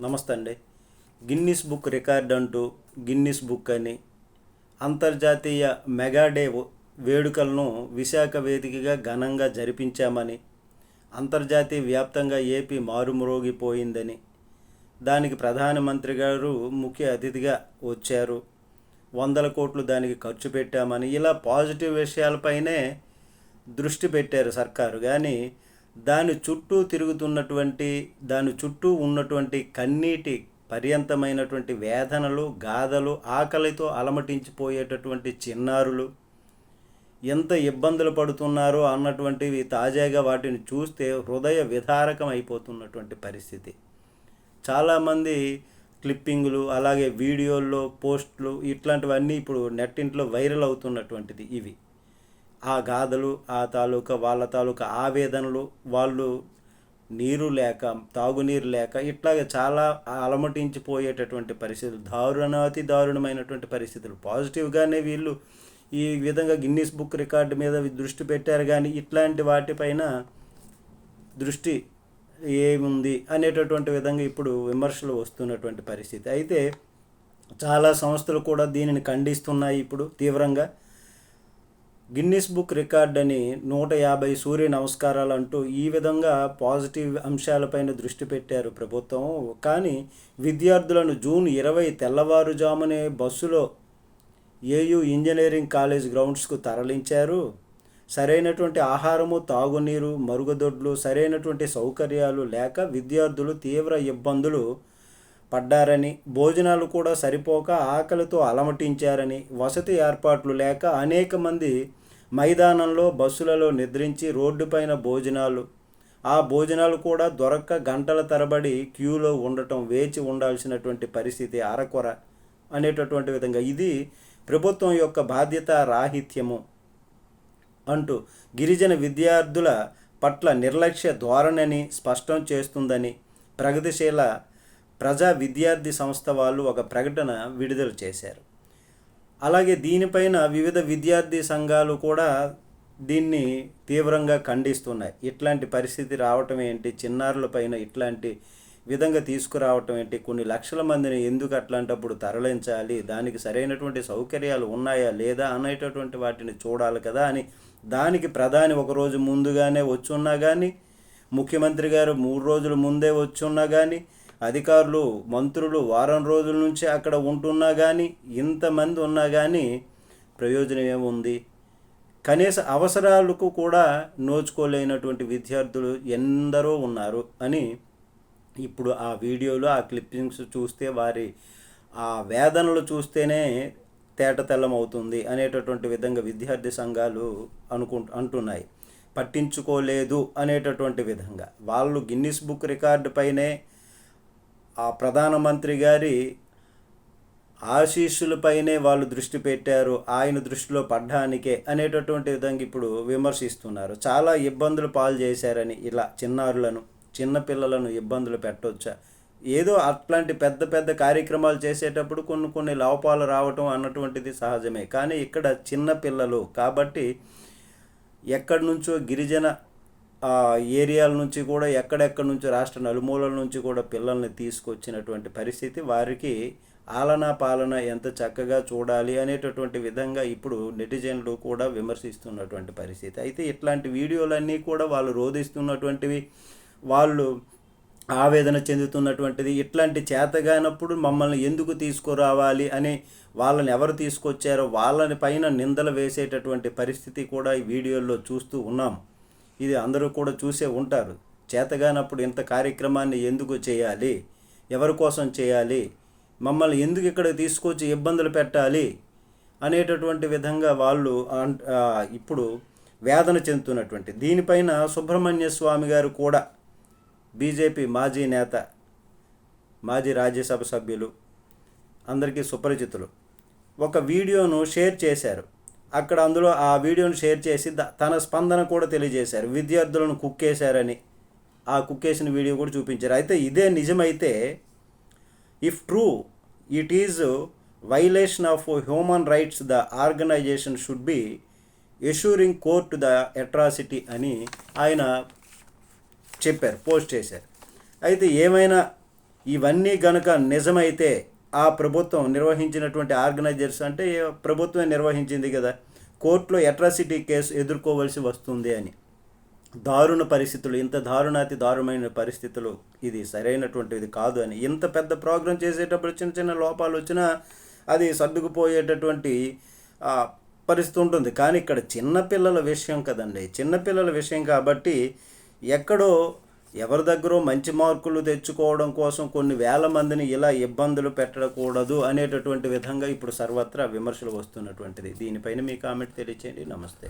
నమస్తే అండి. Guinness book record అంటూ గిన్నిస్ బుక్ అని అంతర్జాతీయ మెగా డే వేడుకలను విశాఖ వేదికగా ఘనంగా జరిపించామని అంతర్జాతీయ వ్యాప్తంగా ఏపీ మారుమ్రోగిపోయిందని దానికి ప్రధానమంత్రి గారు ముఖ్య అతిథిగా వచ్చారు. వందల కోట్లు దానికి ఖర్చు పెట్టామని ఇలా పాజిటివ్ విషయాలపైనే దృష్టి పెట్టారు సర్కారు. కానీ దాని చుట్టూ తిరుగుతున్నటువంటి దాని చుట్టూ ఉన్నటువంటి కన్నీటి పర్యంతమైనటువంటి వేదనలు గాథలు ఆకలితో అలమటించిపోయేటటువంటి చిన్నారులు ఎంత ఇబ్బందులు పడుతున్నారో అన్నటువంటివి తాజాగా వాటిని చూస్తే హృదయ విదారకం అయిపోతున్నటువంటి పరిస్థితి. చాలామంది క్లిప్పింగులు అలాగే వీడియోల్లో పోస్ట్లు ఇట్లాంటివన్నీ ఇప్పుడు నెట్టింట్లో వైరల్ అవుతున్నటువంటిది ఇవి. ఆ గాథలు ఆ తాలూకా వాళ్ళ తాలూకా ఆవేదనలు వాళ్ళు నీరు లేక తాగునీరు లేక ఇట్లాగే చాలా అలమటించిపోయేటటువంటి పరిస్థితులు దారుణాతి దారుణమైనటువంటి పరిస్థితులు. పాజిటివ్గానే వీళ్ళు ఈ విధంగా గిన్నీస్ బుక్ రికార్డు మీద దృష్టి పెట్టారు కానీ ఇట్లాంటి వాటిపైన దృష్టి ఏముంది అనేటటువంటి విధంగా ఇప్పుడు విమర్శలు వస్తున్నటువంటి పరిస్థితి. అయితే చాలా సంస్థలు కూడా దీనిని ఖండిస్తున్నాయి ఇప్పుడు తీవ్రంగా. గిన్నిస్ బుక్ రికార్డ్ అని నూట యాభై సూర్య నమస్కారాలు అంటూ ఈ విధంగా పాజిటివ్ అంశాలపైన దృష్టి పెట్టారు ప్రభుత్వం. కానీ విద్యార్థులను జూన్ ఇరవై తెల్లవారుజామునే బస్సులో ఏయు ఇంజనీరింగ్ కాలేజ్ గ్రౌండ్స్కు తరలించారు. సరైనటువంటి ఆహారము తాగునీరు మరుగుదొడ్లు సరైనటువంటి సౌకర్యాలు లేక విద్యార్థులు తీవ్ర ఇబ్బందులు పడ్డారని భోజనాలు కూడా సరిపోక ఆకలితో అలమటించారని వసతి ఏర్పాట్లు లేక అనేక మంది మైదానంలో బస్సులలో నిద్రించి రోడ్డుపైన భోజనాలు. ఆ భోజనాలు కూడా దొరక్క గంటల తరబడి క్యూలో ఉండటం వేచి ఉండాల్సినటువంటి పరిస్థితి అరకొర అనేటటువంటి విధంగా. ఇది ప్రభుత్వం యొక్క బాధ్యత రాహిత్యము అంటూ గిరిజన విద్యార్థుల పట్ల నిర్లక్ష్య ధోరణిని స్పష్టం చేస్తుందని ప్రగతిశీల ప్రజా విద్యార్థి సంస్థ వాళ్ళు ఒక ప్రకటన విడుదల చేశారు. అలాగే దీనిపైన వివిధ విద్యార్థి సంఘాలు కూడా దీన్ని తీవ్రంగా ఖండిస్తున్నాయి. ఇట్లాంటి పరిస్థితి రావటం ఏంటి? చిన్నారుల పైన ఇట్లాంటి విధంగా తీసుకురావటం ఏంటి? కొన్ని లక్షల మందిని ఎందుకు అట్లాంటప్పుడు తరలించాలి? దానికి సరైనటువంటి సౌకర్యాలు ఉన్నాయా లేదా అనేటటువంటి వాటిని చూడాలి కదా అని దానికి ప్రధాని ఒకరోజు ముందుగానే వచ్చున్నా కానీ ముఖ్యమంత్రి గారు మూడు రోజుల ముందే వచ్చున్నా కానీ అధికారులు మంత్రులు వారం రోజుల నుంచి అక్కడ ఉంటున్నా కానీ ఇంతమంది ఉన్నా కానీ ప్రయోజనం ఏముంది? కనీస అవసరాలకు కూడా నోచుకోలేనటువంటి విద్యార్థులు ఎందరో ఉన్నారు అని ఇప్పుడు ఆ వీడియోలో ఆ క్లిప్పింగ్స్ చూస్తే వారి ఆ వేదనలు చూస్తేనే తేటతెల్లం అవుతుంది అనేటటువంటి విధంగా విద్యార్థి సంఘాలు అనుకు అంటున్నాయి. పట్టించుకోలేదు అనేటటువంటి విధంగా. వాళ్ళు గిన్నిస్ బుక్ రికార్డు పైనే ఆ ప్రధానమంత్రి గారి ఆశీస్సులపైనే వాళ్ళు దృష్టి పెట్టారు ఆయన దృష్టిలో పడ్డానికే అనేటటువంటి విధంగా ఇప్పుడు విమర్శిస్తున్నారు. చాలా ఇబ్బందులు పాలు చేశారని ఇలా చిన్నారులను చిన్నపిల్లలను ఇబ్బందులు పెట్టవచ్చా ఏదో అట్లాంటి పెద్ద పెద్ద కార్యక్రమాలు చేసేటప్పుడు కొన్ని కొన్ని లోపాలు రావటం అన్నటువంటిది సహజమే. కానీ ఇక్కడ చిన్నపిల్లలు కాబట్టి ఎక్కడి నుంచో గిరిజన ఏరియాల నుంచి కూడా ఎక్కడెక్కడి నుంచి రాష్ట్ర నలుమూలల నుంచి కూడా పిల్లల్ని తీసుకొచ్చినటువంటి పరిస్థితి వారికి ఆలనా పాలన ఎంత చక్కగా చూడాలి అనేటటువంటి విధంగా ఇప్పుడు నెటిజన్లు కూడా విమర్శిస్తున్నటువంటి పరిస్థితి. అయితే ఇట్లాంటి వీడియోలన్నీ కూడా వాళ్ళు రోధిస్తున్నటువంటివి వాళ్ళు ఆవేదన చెందుతున్నటువంటిది ఇట్లాంటి చేతగానప్పుడు మమ్మల్ని ఎందుకు తీసుకురావాలి అని వాళ్ళని ఎవరు తీసుకొచ్చారో వాళ్ళని పైన నిందలు వేసేటటువంటి పరిస్థితి కూడా ఈ వీడియోల్లో చూస్తూ ఉన్నాం. ఇది అందరూ కూడా చూసే ఉంటారు. చేతగానప్పుడు ఇంత కార్యక్రమాన్ని ఎందుకు చేయాలి? ఎవరి కోసం చేయాలి? మమ్మల్ని ఎందుకు ఇక్కడ తీసుకొచ్చి ఇబ్బందులు పెట్టాలి? అనేటటువంటి విధంగా వాళ్ళు ఇప్పుడు వేదన చెందుతున్నటువంటి దీనిపైన సుబ్రహ్మణ్య స్వామి గారు కూడా బీజేపీ మాజీ నేత మాజీ రాజ్యసభ సభ్యులు అందరికీ సుపరిచితులు. ఒక వీడియోను షేర్ చేశారు. అక్కడ అందులో ఆ వీడియోను షేర్ చేసి తన స్పందన కూడా తెలియజేశారు. విద్యార్థులను కుక్కేశారని. ఆ కుక్కేసిన వీడియో కూడా చూపించారు. అయితే ఇదే నిజమైతే if true it is violation of human rights the organisation should be assuring court the atrocity అని ఆయన చెప్పారు పోస్ట్ చేశారు. అయితే ఏమైనా ఇవన్నీ గనక నిజమైతే ఆ ప్రభుత్వం నిర్వహించినటువంటి ఆర్గనైజర్స్ అంటే ప్రభుత్వం నిర్వహించింది కదా. కోర్టులో అట్రాసిటీ కేసు ఎదుర్కోవలసి వస్తుంది అని. దారుణ పరిస్థితులు ఇంత దారుణాతి దారుణమైన పరిస్థితులు ఇది సరైనటువంటిది కాదు అని. ఇంత పెద్ద ప్రోగ్రాం చేసేటప్పుడు చిన్న చిన్న లోపాలు వచ్చినా అది సర్దుకుపోయేటటువంటి పరిస్థితి ఉంటుంది. కానీ ఇక్కడ చిన్నపిల్లల విషయం కదండి. చిన్నపిల్లల విషయం కాబట్టి ఎక్కడో ఎవరి దగ్గర మంచి మార్కులు తెచ్చుకోవడం కోసం కొన్ని వేల మందిని ఇలా ఇబ్బందులు పెట్టకూడదు అనేటటువంటి విధంగా ఇప్పుడు సర్వత్రా విమర్శలు వస్తున్నటువంటిది. దీనిపైన మీ కామెంట్ తెలియచేయండి. నమస్తే.